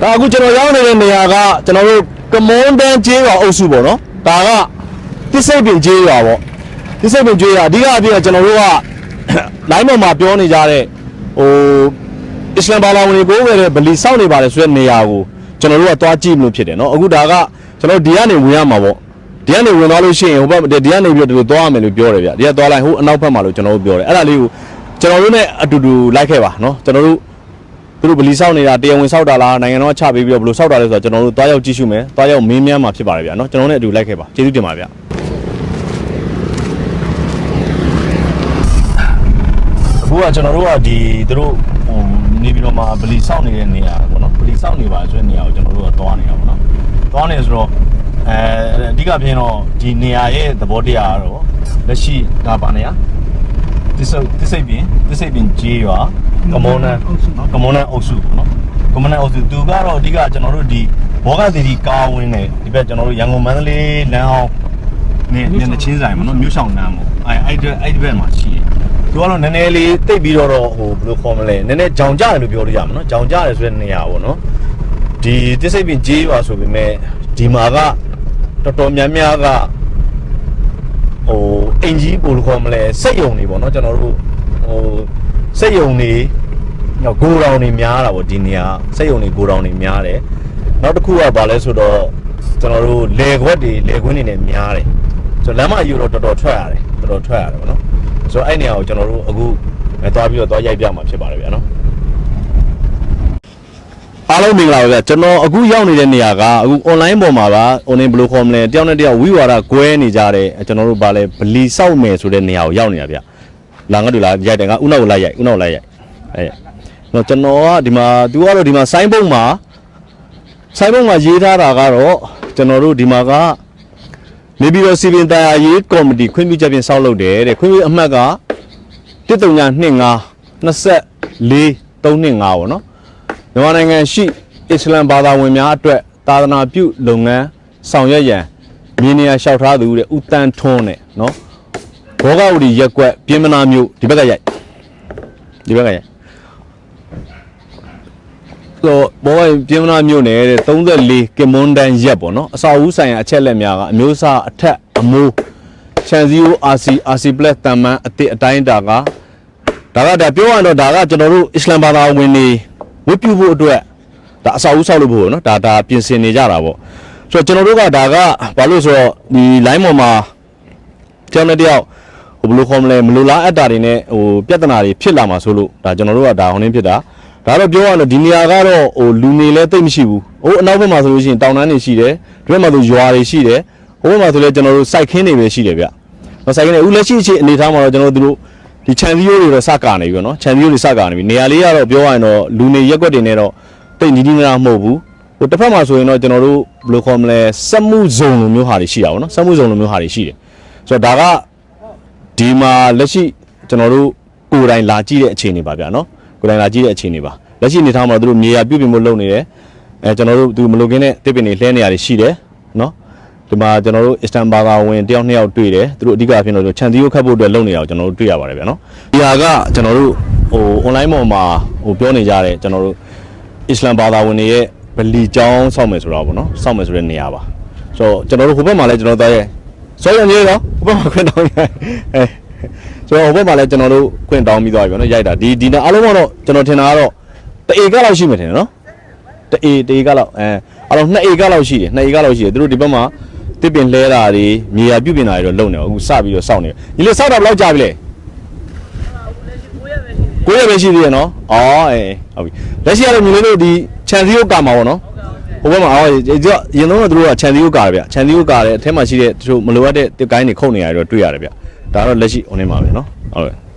ဒါအခုကျွန်တော်ရောက်နေတဲ့နေရာကကျွန်တော်တို့ကမွန်တန်ကျေးရွာအုပ်စုပေါ့နော်ဒါကတစ္ဆိတ်ပင်ကျေးရွာပေါ့တစ္ဆိတ်ပင်ကျေးရွာအဓိကအပြင်ကကျွန်တော်တို့ကလိုင်းပေါ်မှာပြောနေကြတဲ့ဟိုအစ္စလမ်ဘာသာဝင်တွေကိုပဲဗလီစောင့်နေပါတယ်ဆိုတဲ့နေရာကိုကျွန်တော်တို့ကသွားကြည့်မလို့ဖြစ်တယ်နော်အခုဒါကကျွန်တော်ဒီကနေဝင်ရမှာပေါ့ဒီကနေဝင်သွားလို့ရှိရင်ဟိုဘက်ဒီကနေပြီးတော့ဒီလိုသွားရမယ်လို့ပြောတယ်ဗျဒီကသွားလိုက်ဟိုအနောက်ဘက်မှာလို့ကျွန်တော်တို့ပြောတယ်အဲ့ဒါလေးကိုကျွန်တော်တို့ ਨੇ အတူတူလိုက်ခဲ့ပါနော်ကျွန်တော်တို့ သူတို့ဗလီဆောက်နေတာတရားဝင်ဆောက်တာလားနိုင်ငံတော်ကချပေးပြီးတော့ဘယ်လိုဆောက်တာလဲဆိုတော့ကျွန်တော်တို့တွားရောက်ကြည့်ရှုမယ်တွားရောက်မင်းမြန်းမှာဖြစ်ပါတယ်ဗျာနော်ကျွန်တော်တို့နဲ့အတူလိုက်ခဲ့ပါကျေးဇူးတင်ပါဗျာအခုကကျွန်တော်တို့ကဒီသူတို့ဟိုနေပြီးတော့မှဗလီဆောက်နေတဲ့နေရာပေါ့နော်ဗလီဆောက်နေပါဆိုတဲ့နေရာကိုကျွန်တော်တို့ကတွားနေတာပေါ့နော်တွားနေဆိုတော့အဲအဓိကဖြစ်တော့ဒီနေရာရဲ့သဘောတရားကတော့လက်ရှိဒါပါနေရ တစ္ဆိတ်တစ္ဆိတ်ပင်တစ္ဆိတ်ပင်ကြီးရွာကမွန်နန်ကမွန်နန်အုပ်စုပေါ့နော်ကမွန်နန်အုပ်စုသူကတော့အဓိကကျွန်တော်တို့ဒီဘောဂသီတီကားဝင်းနေဒီဘက်ကျွန်တော်တို့ရန်ကုန်မန္တလေးလမ်းအောင်နေနေနေချင်းဆိုင်ပေါ့နော်မြို့ဆောင်လမ်းပေါ့အဲအဲ့ဒီအဲ့ဒီဘက်မှာရှိတယ်သူကတော့နည်းနည်းလေးတိတ်ပြီးတော့ဟိုဘယ်လိုခေါ်မလဲနည်းနည်းကြောင်ကြတယ်လို့ပြောလို့ရမှာနော်ကြောင်ကြတယ်ဆိုတဲ့နေရာပေါ့နော်ဒီတစ္ဆိတ်ပင်ကြီးရွာဆိုပေမဲ့ဒီမှာကတော်တော်များများကဟို အင်ကြီးပို့လို့ခေါ်မလဲစက်ယုံတွေပေါ့နော်ကျွန်တော်တို့ဟိုစက်ယုံတွေညောဂိုတောင်တွေများတာပေါ့ဒီနေရာစက်ယုံတွေဂိုတောင်တွေများတယ်နောက်တစ်ခုကဘာလဲဆိုတော့ကျွန်တော်တို့လေခွက်တွေလေခွင်းတွေနဲ့များတယ်ဆိုတော့လမ်းမယူတော့တော်တော်ထွက်ရတယ်တော်တော်ထွက်ရတယ်ပေါ့နော်ဆိုတော့အဲ့နေရာကိုကျွန်တော်တို့အခုအဲသွားပြီးတော့သွားရိုက်ပြမှာဖြစ်ပါတယ်ဗျာနော် အားလုံးမင်္ဂလာပါဗျာကျွန်တော်အခုရောက်နေတဲ့နေရာကအခု online ပေါ်မှာပါ online ဘယ်လိုခေါ်မလဲတယောက်နဲ့တယောက်ဝိဝါဒကွဲနေကြတဲ့ကျွန်တော်တို့ဗာလဲဗလီစောက်မယ်ဆိုတဲ့နေရာကိုရောက်နေတာဗျလာငါတို့လာရိုက်တယ်ကဥနောက်ကိုလိုက်ရိုက်ဥနောက်လိုက်ရိုက်အဲတော့ကျွန်တော်ကဒီမှာသူကတော့ဒီမှာဆိုင်းပုံမှာဆိုင်းပုံမှာရေးထားတာကတော့ကျွန်တော်တို့ဒီမှာကနေပြည်တော်စီပင်တရားရေးကော်မတီခွင့်ပြုချက်ဖြင့်စောက်လုပ်တယ်တဲ့ခွင့်ပြုအမှတ်က1325 24 325ပေါ့နော် မြန်မာနိုင်ငံရှိအစ္စလမ်ဘာသာဝင်များအတွက်သာသနာပြုလုပ်ငန်းဆောင်ရွက်ရန်မြေနေရာလျှောက်ထားသူတဲ့ဦးတန်းထွန်းနဲ့နော်ဘောဂဝတီရက်ကွက်ပြင်းမနာမျိုးဒီဘက်ကရိုက်ဒီဘက်ကရိုက်ဆိုဘောဂဝတီပြင်းမနာမျိုးနဲ့တဲ့34ကင်မွန်ဒန်ရက်ပေါ့နော်အစာအုပ်ဆိုင်ရာအချက်လက်များကအမျိုးအစားအထက်အမိုးချန်စီယို RC RC plus တန်မန်အတစ်အတိုင်းတာကဒါကဒါပြောရရင်တော့ဒါကကျွန်တော်တို့အစ္စလမ်ဘာသာဝင်တွေ ဝတ်ပြုဖို့အတွက်ဒါအစာအုပ်ဆောက်လို့ဖို့နော်ဒါဒါပြင်ဆင်နေကြတာပေါ့ဆိုတော့ကျွန်တော်တို့ကဒါကဘာလို့ဆိုတော့ဒီ line ပေါ်မှာကျောင်းနဲ့တယောက်ဟိုဘယ်လိုခေါ်မလဲမလိုလားအပ်တာတွေနဲ့ဟိုပြဿနာတွေဖြစ်လာမှာဆိုလို့ဒါကျွန်တော်တို့ကဒါဟိုနေဖြစ်တာဒါတော့ပြောရရင်တော့ဒီနေရာကတော့ဟိုလူနေလဲတိတ်မရှိဘူးဟိုအနောက်ဘက်မှာဆိုလို့ရှိရင်တောင်တန်းတွေရှိတယ်ဒီဘက်မှာဆိုရွာတွေရှိတယ်ဟိုဘက်မှာဆိုလဲကျွန်တော်တို့စိုက်ခင်းတွေပဲရှိတယ်ဗျနော်စိုက်ခင်းတွေအခုလက်ရှိအချိန်အနေထားမှာတော့ကျွန်တော်တို့တို့ ဒီခြံစည်းရိုးတွေတော့စကာနေပြီပေါ့နော်ခြံစည်းရိုးတွေစကာနေပြီနေရာလေးကတော့ပြောရရင်တော့လူနေရက်ွက်တွေနဲ့တော့တိတ်နီးနီးနားမဟုတ်ဘူးဟိုတစ်ဖက်မှာဆိုရင်တော့ကျွန်တော်တို့ဘယ်လိုခေါ်မလဲစက်မှုဇုံလိုမျိုးဟာတွေရှိတာပေါ့နော်စက်မှုဇုံလိုမျိုးဟာတွေရှိတယ်ဆိုတော့ဒါကဒီမှာလက်ရှိကျွန်တော်တို့ကိုယ်တိုင်လာကြည့်တဲ့အခြေအနေပါဗျာနော်ကိုယ်တိုင်လာကြည့်တဲ့အခြေအနေပါလက်ရှိအနေထားမှာတို့မြေယာပြုတ်ပြင်ဖို့လုပ်နေတယ်အဲကျွန်တော်တို့သူမလိုကင်းတဲ့တစ်ပင်တွေလှဲနေရတယ်ရှိတယ်နော် ဒီမှာကျွန်တော်တို့အစ္စတန်ဘာသာဝင်တယောက်နှစ်ယောက်တွေ့တယ်သူတို့အဓိကဖြစ်တော့ခြံစည်းရိုးခတ်ဖို့အတွက်လုပ်နေတာကိုကျွန်တော်တို့တွေ့ရပါတယ်ဗျာနော်ဒီဟာကကျွန်တော်တို့ဟို online ပေါ်မှာဟိုပြောနေကြတယ်ကျွန်တော်တို့အစ္စလမ်ဘာသာဝင်တွေရဲ့ဗလီကျောင်းစောင့်မယ်ဆိုတာပေါ့နော်စောင့်မယ်ဆိုတဲ့နေရာပါဆိုတော့ကျွန်တော်တို့ဟိုဘက်မှာလည်းကျွန်တော်သားရဲ့စောရံကြီးတော့ဟိုဘက်မှာခွင့်တောင်းရအဲဆိုတော့ဟိုဘက်မှာလည်းကျွန်တော်တို့ခွင့်တောင်းပြီးသွားပြီဗျာနော်ရိုက်တာဒီဒီနေ့အားလုံးကတော့ကျွန်တော်ထင်တာကတော့တအေကလောက်ရှိမယ်ထင်တယ်နော်တအေတအေကလောက်အဲအလုံး2အေကလောက်ရှိတယ်2အေကလောက်ရှိတယ်သူတို့ဒီဘက်မှာ တစ်ပင်လဲတာတွေမြေယာပြုတ်ပြင်တာတွေတော့လုံနေအခုစပြီးတော့စောင့်နေညီလေးစောက်တာဘယ်လောက်ကြာပြီလဲကိုရပဲရှိသေးရနော်အော်အေးဟုတ်ပြီလက်ရှိကတော့ညီလေးတို့ဒီခြံစည်းရုပ်ကာမှာပေါ့နော်ဟိုဘက်မှာအော်ဒီကရင်တော့သူတို့ကခြံစည်းရုပ်ကာတယ်ဗျခြံစည်းရုပ်ကာတယ်အထက်မှာရှိတဲ့သူတို့မလိုအပ်တဲ့တစ်ကိုင်းတွေခုတ်နေရတယ်တော့တွေ့ရတယ်ဗျဒါတော့လက်ရှိ online ပါပဲနော်ဟုတ်ကဲ့